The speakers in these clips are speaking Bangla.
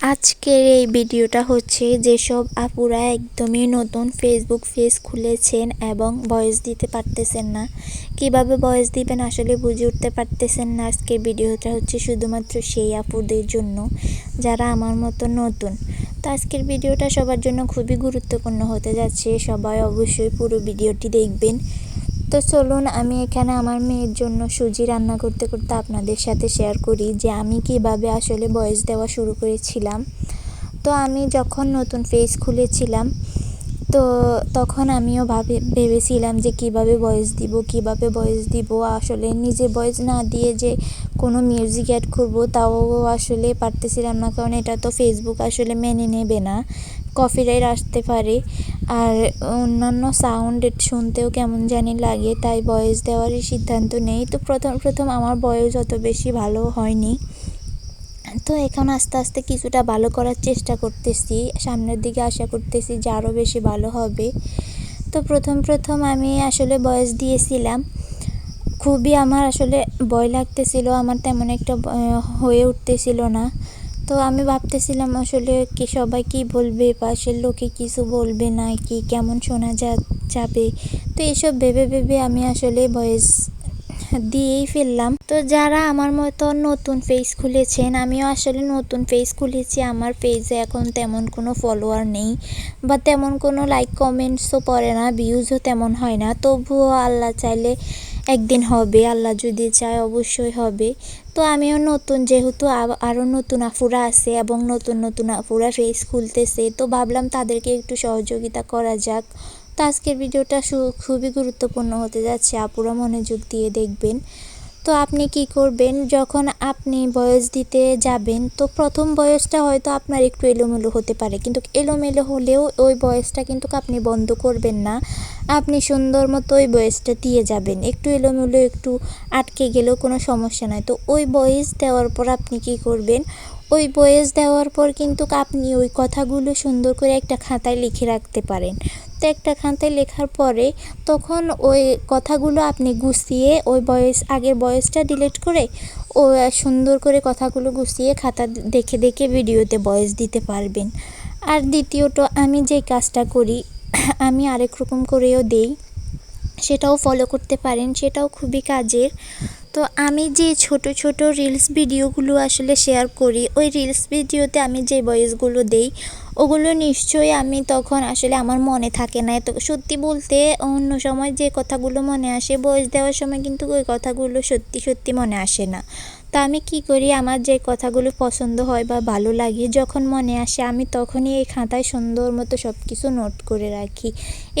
আজকের এই ভিডিওটা হচ্ছে যেসব আপুরা একদমই নতুন ফেসবুক পেজ খুলেছেন এবং ভয়েস দিতে পারতেছেন না। কীভাবে ভয়েস দিবেন আসলে বুঝে উঠতে পারতেছেন না। আজকের ভিডিওটা হচ্ছে শুধুমাত্র সেই আপুদের জন্য, যারা আমার মতো নতুন। তো আজকের ভিডিওটা সবার জন্য খুবই গুরুত্বপূর্ণ হতে যাচ্ছে। সবাই অবশ্যই পুরো ভিডিওটি দেখবেন। তো চলুন আমি এখানে আমার মেয়ের জন্য সুজি রান্না করতে করতে আপনাদের সাথে শেয়ার করি যে আমি কীভাবে আসলে বয়স দেওয়া শুরু করেছিলাম। তো আমি যখন নতুন ফেস খুলেছিলাম, তো তখন আমিও ভাবে, ভেবেছিলাম যে কীভাবে ভয়েস দিব, কীভাবে ভয়েস দিব। আসলে নিজে ভয়েস না দিয়ে যে কোনো মিউজিক অ্যাড করব, তাও আসলে পারতেছিলাম না, কারণ এটা তো ফেসবুক আসলে মেনে নেবে না। কপিরাইট আসতে পারে আর অন্যান্য সাউন্ড শুনতেও কেমন জানি লাগে, তাই ভয়েস দেওয়ারই সিদ্ধান্ত নেই। তো প্রথম প্রথম আমার বয়স অত বেশি ভালো হয়নি। তো এখন আস্তে আস্তে কিছুটা ভালো করার চেষ্টা করতেছি। সামনের দিকে আশা করতেছি যে আরও বেশি ভালো হবে। তো প্রথম প্রথম আমি আসলে বয়স দিয়েছিলাম। খুবই আমার আসলে ভয় লাগতেছিল, আমার তেমন একটা হয়ে উঠতেছিল না। তো আমি ভাবতেছিলাম আসলে কি সবাই কি বলবে পাশের লোকে কিছু বলবে না কি, কেমন শোনা যা, যাবে। তো এইসব ভেবে ভেবে আমি আসলে ভয়েস দিয়েই ফেললাম। তো যারা আমার মতো নতুন পেজ খুলেছেন, আমিও আসলে নতুন পেজ খুলেছি। আমার পেজে এখন তেমন কোনো ফলোয়ার নেই বা তেমন কোনো লাইক কমেন্টসও পড়ে না ভিউজও তেমন হয় না। তবুও আল্লাহ চাইলে একদিন হবে, আল্লাহ যদি চায় অবশ্যই হবে। তো আমিও নতুন, যেহেতু আরও নতুন আফুরা আছে এবং নতুন নতুন আফুরা ফেস খুলতেছে, তো ভাবলাম তাদেরকে একটু সহযোগিতা করা যাক। তো আজকের ভিডিওটা খুবই গুরুত্বপূর্ণ হতে যাচ্ছে, আপুরা মনোযোগ দিয়ে দেখবেন। তো আপনি কি করবেন? যখন আপনি বয়স দিতে যাবেন, তো প্রথম বয়সটা হয়তো আপনার একটু এলোমেলো হতে পারে। কিন্তু এলোমেলো হলেও ওই বয়সটা কিন্তু আপনি বন্ধ করবেন না। আপনি সুন্দর মতো ওই বয়সটা দিয়ে যাবেন। একটু এলোমেলো, একটু আটকে গেলেও কোনো সমস্যা নাই। তো ওই বয়স দেওয়ার পর আপনি কি করবেন? ওই বয়স দেওয়ার পর কিন্তু আপনি ওই কথাগুলো সুন্দর করে একটা খাতায় লিখে রাখতে পারেন। প্রত্যেকটা খাতায় লেখার পরে তখন ওই কথাগুলো আপনি গুছিয়ে ওই বয়স, আগের বয়সটা ডিলিট করে ও সুন্দর করে কথাগুলো গুছিয়ে খাতা দেখে দেখে ভিডিওতে বয়স দিতে পারবেন। আর দ্বিতীয়ত আমি যে কাজটা করি, আমি আরেক রকম করেও দেই, সেটাও ফলো করতে পারেন, সেটাও খুবই কাজের। তো আমি যে ছোট ছোট রিলস ভিডিওগুলো আসলে শেয়ার করি, ওই রিলস ভিডিওতে আমি যে ভয়েসগুলো দেই ওগুলো নিশ্চয়ই আমি তখন আসলে আমার মনে থাকে না। তো সত্যি বলতে অন্য সময় যে কথাগুলো মনে আসে, বয়স দেওয়ার সময় কিন্তু ওই কথাগুলো সত্যি সত্যি মনে আসে না। তা আমি কি করি? আমার যে কথাগুলো পছন্দ হয় বা ভালো লাগে, যখন মনে আসে আমি তখনই এই খাতায় সুন্দর মতো সব কিছু নোট করে রাখি।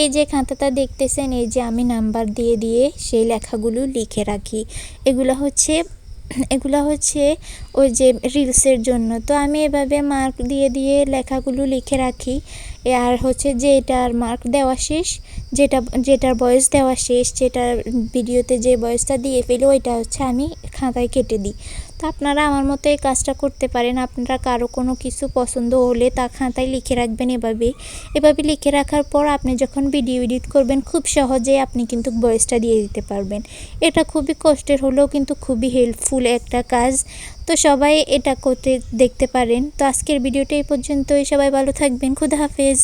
এই যে খাতাটা দেখতেছেন, এই যে আমি নাম্বার দিয়ে দিয়ে সেই লেখাগুলো লিখে রাখি। এগুলো হচ্ছে এগুলো হচ্ছে ওই যে রিলসের জন্য। তো আমি এভাবে মার্ক দিয়ে দিয়ে লেখাগুলো লিখে রাখি। আর হচ্ছে যেটার মার্ক দেওয়া শেষ, যেটা, যেটার বয়স দেওয়া শেষ, যেটার ভিডিওতে যে বয়সটা দিয়ে ফেলি, ওইটা হচ্ছে আমি খাতায় কেটে দিই। তো আপনারা আমার মতো এই কাজটা করতে পারেন। আপনারা কারও কোনো কিছু পছন্দ হলে তা খাতায় লিখে রাখবেন এভাবে এভাবে লিখে রাখার পর আপনি যখন ভিডিও এডিট করবেন, খুব সহজেই আপনি কিন্তু বয়সটা দিয়ে দিতে পারবেন। এটা খুবই কষ্টের হলেও কিন্তু খুবই হেল্পফুল একটা কাজ। তো সবাই এটা করতে দেখতে পারেন। তো আজকের ভিডিওটা এই পর্যন্তই। সবাই ভালো থাকবেন। খুদা হাফেজ।